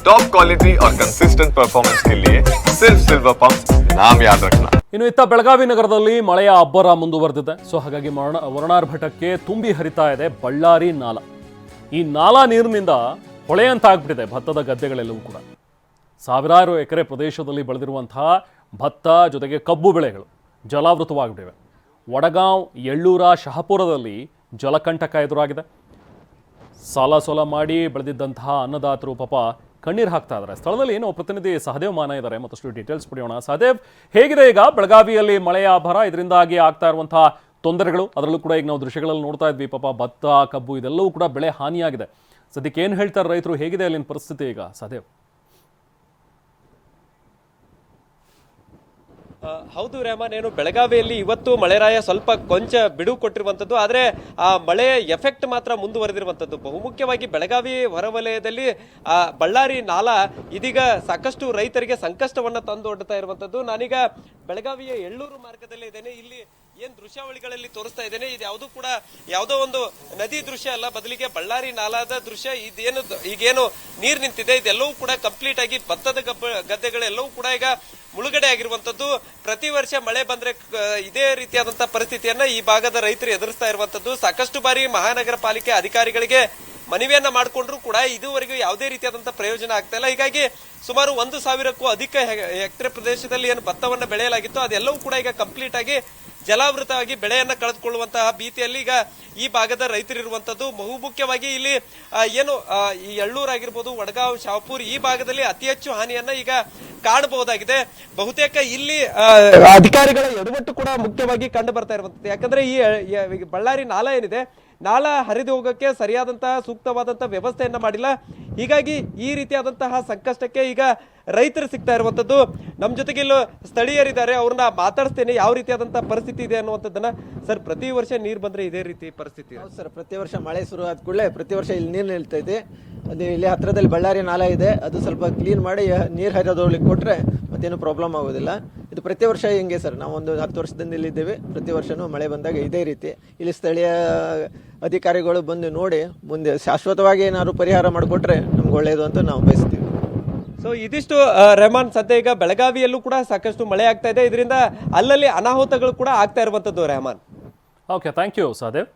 Top quality और consistent performance के लिए सिर्फ सिल्वर पंप नाम याद रखना ಇನ್ನು ಇತ್ತ ಬೆಳಗಾವಿ ನಗರದಲ್ಲಿ ಮಳೆಯ ಅಬ್ಬರ ಮುಂದುವರೆದಿದೆ ಸೊ ಹಾಗಾಗಿ ಮರಣ ವರುಣಾರ್ಭಟಕ್ಕೆ ತುಂಬಿ ಹರಿತಾ ಇದೆ ಬಳ್ಳಾರಿ ನಾಲ ಈ ನಾಲಾ ನೀರಿನಿಂದ ಹೊಳೆಯಂತ ಆಗ್ಬಿಟ್ಟಿದೆ ಭತ್ತದ ಗದ್ದೆಗಳೆಲ್ಲವೂ ಕೂಡ ಸಾವಿರಾರು ಎಕರೆ ಪ್ರದೇಶದಲ್ಲಿ ಬೆಳೆದಿರುವಂತಹ ಭತ್ತ ಜೊತೆಗೆ ಕಬ್ಬು ಬೆಳೆಗಳು ಜಲಾವೃತವಾಗಿಬಿಟ್ಟಿವೆ ವಡಗಾಂವ್ ಎಳ್ಳೂರ ಶಹಪುರದಲ್ಲಿ ಜಲಕಂಟಕ ಎದುರಾಗಿದೆ ಸಾಲ ಸೋಲ ಮಾಡಿ ಬೆಳೆದಿದ್ದಂತಹ ಅನ್ನದಾತರು ಪಾಪ ಕಣ್ಣೀರು ಹಾಕ್ತಾ ಇದ್ದಾರೆ. ಸ್ಥಳದಲ್ಲಿ ಏನೋ ಪ್ರತಿನಿಧಿ ಸಹದೇವ್ ಮಾನ ಇದ್ದಾರೆ. ಮತ್ತಷ್ಟು ಡೀಟೇಲ್ಸ್ ಪಡೆಯೋಣ. ಸಹದೇವ್, ಹೇಗಿದೆ ಈಗ? ಬೆಳಗಾವಿಯಲ್ಲಿ ಮಳೆಯ ಆಭಾರ ಇದರಿಂದಾಗಿ ಆಗ್ತಾ ಇರುವಂತಹ ತೊಂದರೆಗಳು. ಅದರಲ್ಲೂ ಕೂಡ ಈಗ ನಾವು ದೃಶ್ಯಗಳಲ್ಲಿ ನೋಡ್ತಾ ಇದ್ವಿ. ಪಾಪ ಭತ್ತ, ಕಬ್ಬು, ಇದೆಲ್ಲವೂ ಕೂಡ ಬೆಳೆ ಹಾನಿಯಾಗಿದೆ. ಸದ್ಯಕ್ಕೆ ಏನು ಹೇಳ್ತಾರೆ ರೈತರು? ಹೇಗಿದೆ ಅಲ್ಲಿನ ಪರಿಸ್ಥಿತಿ ಈಗ? ಸಹದೇವ್. ಹೌದು ರೆಹಮಾನ್ ಏನು ಬೆಳಗಾವಿಯಲ್ಲಿ ಇವತ್ತು ಮಳೆರಾಯ ಸ್ವಲ್ಪ ಕೊಂಚ ಬಿಡುವು ಕೊಟ್ಟಿರುವಂಥದ್ದು, ಆದರೆ ಆ ಮಳೆಯ ಎಫೆಕ್ಟ್ ಮಾತ್ರ ಮುಂದುವರೆದಿರುವಂಥದ್ದು. ಬಹುಮುಖ್ಯವಾಗಿ ಬೆಳಗಾವಿ ಹೊರವಲಯದಲ್ಲಿ, ಆ, ಬಳ್ಳಾರಿ ನಾಲ ಇದೀಗ ಸಾಕಷ್ಟು ರೈತರಿಗೆ ಸಂಕಷ್ಟವನ್ನ ತಂದೊಡ್ತಾ ಇರುವಂಥದ್ದು. ನಾನೀಗ ಬೆಳಗಾವಿಯ ಎಳ್ಳೂರು ಮಾರ್ಗದಲ್ಲಿ ಇದ್ದೇನೆ. ಇಲ್ಲಿ ಏನ್ ದೃಶ್ಯಾವಳಿಗಳಲ್ಲಿ ತೋರಿಸ್ತಾ ಇದ್ದೇನೆ, ಇದು ಯಾವುದು ಕೂಡ ಯಾವುದೋ ಒಂದು ನದಿ ದೃಶ್ಯ ಅಲ್ಲ, ಬದಲಿಗೆ ಬಳ್ಳಾರಿ ನಾಲಾದ ದೃಶ್ಯ, ಇದೇನು ಈಗೇನು ನೀರ್ ನಿಂತಿದೆ, ಇದೆಲ್ಲವೂ ಕೂಡ ಕಂಪ್ಲೀಟ್ ಆಗಿ ಭತ್ತದ ಗದ್ದೆಗಳೆಲ್ಲವೂ ಕೂಡ ಈಗ ಮುಳುಗಡೆ ಆಗಿರುವಂತದ್ದು ಪ್ರತಿ ವರ್ಷ ಮಳೆ ಬಂದ್ರೆ ಇದೇ ರೀತಿಯಾದಂತಹ ಪರಿಸ್ಥಿತಿಯನ್ನ ಈ ಭಾಗದ ರೈತರು ಎದುರಿಸ್ತಾ ಇರುವಂತದ್ದು ಸಾಕಷ್ಟು ಬಾರಿ ಮಹಾನಗರ ಪಾಲಿಕೆ ಅಧಿಕಾರಿಗಳಿಗೆ ಮನವಿಯನ್ನ ಮಾಡಿಕೊಂಡ್ರು ಕೂಡ ಇದುವರೆಗೂ ಯಾವುದೇ ರೀತಿಯಾದಂತಹ ಪ್ರಯೋಜನ ಆಗ್ತಾ ಇಲ್ಲ. ಹೀಗಾಗಿ ಸುಮಾರು ಒಂದು ಸಾವಿರಕ್ಕೂ ಅಧಿಕ ಎಕರೆ ಪ್ರದೇಶದಲ್ಲಿ ಏನು ಭತ್ತವನ್ನು ಬೆಳೆಯಲಾಗಿತ್ತು. ಅದೆಲ್ಲವೂ ಕೂಡ ಈಗ ಕಂಪ್ಲೀಟ್ ಆಗಿ ಜಲಾವೃತವಾಗಿ ಬೆಳೆಯನ್ನ ಕಳೆದುಕೊಳ್ಳುವಂತಹ ಭೀತಿಯಲ್ಲಿ ಈಗ ಈ ಭಾಗದ ರೈತರಿರುವಂತದ್ದು. ಬಹುಮುಖ್ಯವಾಗಿ ಇಲ್ಲಿ ಏನು ಈ ಈ ಎಳ್ಳೂರಾಗಿರ್ಬೋದು ವಡಗಾವ್ ಶಾಪುರ್ ಈ ಭಾಗದಲ್ಲಿ ಅತಿ ಹೆಚ್ಚು ಹಾನಿಯನ್ನ ಈಗ ಕಾಣಬಹುದಾಗಿದೆ. ಬಹುತೇಕ ಇಲ್ಲಿ ಅಧಿಕಾರಿಗಳ ಎಡವಟ್ಟು ಕೂಡ ಮುಖ್ಯವಾಗಿ ಕಂಡು ಬರ್ತಾ ಇರುವಂತದ್ದು. ಯಾಕಂದ್ರೆ ಈ ಬಳ್ಳಾರಿ ನಾಲ ಏನಿದೆ ನಾಲ ಹರಿದು ಹೋಗೋಕ್ಕೆ ಸರಿಯಾದಂತಹ ಸೂಕ್ತವಾದಂತಹ ವ್ಯವಸ್ಥೆಯನ್ನ ಮಾಡಿಲ್ಲ. ಹೀಗಾಗಿ ಈ ರೀತಿಯಾದಂತಹ ಸಂಕಷ್ಟಕ್ಕೆ ಈಗ ರೈತರು ಸಿಗ್ತಾ ಇರುವಂತದ್ದು. ನಮ್ಮ ಜೊತೆಗೆ ಇಲ್ಲೂ ಸ್ಥಳೀಯರಿದ್ದಾರೆ, ಅವ್ರನ್ನ ಮಾತಾಡಿಸ್ತೇನೆ, ಯಾವ ರೀತಿಯಾದಂತಹ ಪರಿಸ್ಥಿತಿ ಇದೆ ಅನ್ನುವಂಥದ್ದನ್ನ. ಸರ್, ಪ್ರತಿ ವರ್ಷ ನೀರು ಬಂದ್ರೆ ಇದೇ ರೀತಿ ಪರಿಸ್ಥಿತಿ ಸರ್, ಪ್ರತಿ ವರ್ಷ ಮಳೆ ಶುರು ಆದ ಕೂಡಲೇ ಪ್ರತಿ ವರ್ಷ ಇಲ್ಲಿ ನೀರು ನಿಲ್ತೈತಿ ಅದು ಇಲ್ಲಿ ಹತ್ರದಲ್ಲಿ ಬಳ್ಳಾರಿ ನಾಲ ಇದೆ, ಅದು ಸ್ವಲ್ಪ ಕ್ಲೀನ್ ಮಾಡಿ, ನೀರು ಹರಿದೋಗ್ಲಿಕ್ಕೆ ಕೊಟ್ಟರೆ ಮತ್ತೇನು ಪ್ರಾಬ್ಲಮ್ ಆಗೋದಿಲ್ಲ. ಇದು ಪ್ರತಿ ವರ್ಷ ಹಿಂಗೆ ಸರ್? ನಾವು ಒಂದು ಹತ್ತು ವರ್ಷದಿಂದ ಇಲ್ಲಿದ್ದೇವೆ. ಪ್ರತಿ ವರ್ಷವೂ ಮಳೆ ಬಂದಾಗ ಇದೇ ರೀತಿ. ಇಲ್ಲಿ ಸ್ಥಳೀಯ ಅಧಿಕಾರಿಗಳು ಬಂದು ನೋಡಿ ಮುಂದೆ ಶಾಶ್ವತವಾಗಿ ಏನಾದ್ರು ಪರಿಹಾರ ಮಾಡಿಕೊಟ್ರೆ ನಮ್ಗೆ ಒಳ್ಳೆಯದು ಅಂತ ನಾವು ಬಯಸ್ತೀವಿ. ಸೊ ಇದಿಷ್ಟು ರೆಹಮಾನ್ ಸದ್ಯ ಈಗ ಬೆಳಗಾವಿಯಲ್ಲೂ ಕೂಡ ಸಾಕಷ್ಟು ಮಳೆ ಆಗ್ತಾ ಇದೆ. ಇದರಿಂದ ಅಲ್ಲಲ್ಲಿ ಅನಾಹುತಗಳು ಕೂಡ ಆಗ್ತಾ ಇರುವಂತದ್ದು Rehman. Okay thank you Sahadev